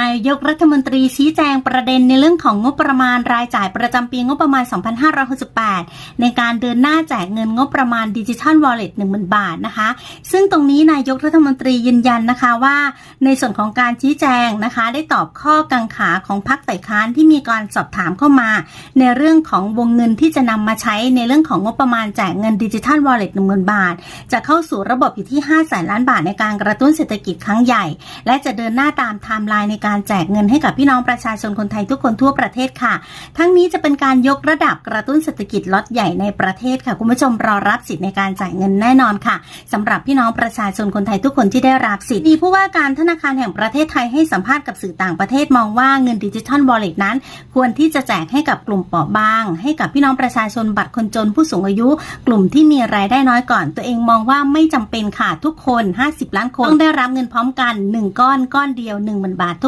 นายกรัฐมนตรีชี้แจงประเด็นในเรื่องของงบประมาณรายจ่ายประจำปีงบประมาณ 2568 ในการเดินหน้าแจกเงินงบประมาณดิจิทัลวอลเล็ต10,000 บาทนะคะ ซึ่งตรงนี้นายกรัฐมนตรียืนยันนะคะว่า ในส่วนของการชี้แจงนะคะ ได้ตอบข้อกังขาของพรรคฝ่ายค้านที่มีการสอบถามเข้ามา ในเรื่องของวงเงินที่จะนำมาใช้ในเรื่องของงบประมาณแจกเงินดิจิทัลวอลเล็ต10,000 บาท จะเข้าสู่ระบบอยู่ที่5แสนล้านบาทในการกระตุ้นเศรษฐกิจครั้งใหญ่ และจะเดินหน้าตามไทม์ไลน์ในการแจกเงินให้กับพี่น้องประชาชนคนไทยทุกคนทั่วประเทศค่ะ ทั้งนี้จะเป็นการยกระดับกระตุ้นเศรษฐกิจล็อตใหญ่ในประเทศค่ะ คุณผู้ชมรอรับสิทธิ์ในการจ่ายเงินแน่นอนค่ะสำหรับพี่น้องประชาชนคนไทยทุกคนที่ได้รับสิทธิ์มีผู้ว่าการธนาคารแห่งประเทศไทยให้สัมภาษณ์กับสื่อต่างประเทศมองว่าเงินดิจิทัลวอลเล็ตนั้น ควรที่จะแจกให้กับกลุ่มเปราะบาง ให้กับพี่น้องประชาชนบัตรคนจนผู้สูงอายุ กลุ่มที่มีรายได้น้อยก่อน ตัวเองมองว่าไม่จำเป็นค่ะทุกคน 50 ล้านคนต้องได้รับเงินพร้อมกัน 1 ก้อนก้อนเดียว1 0,000บาท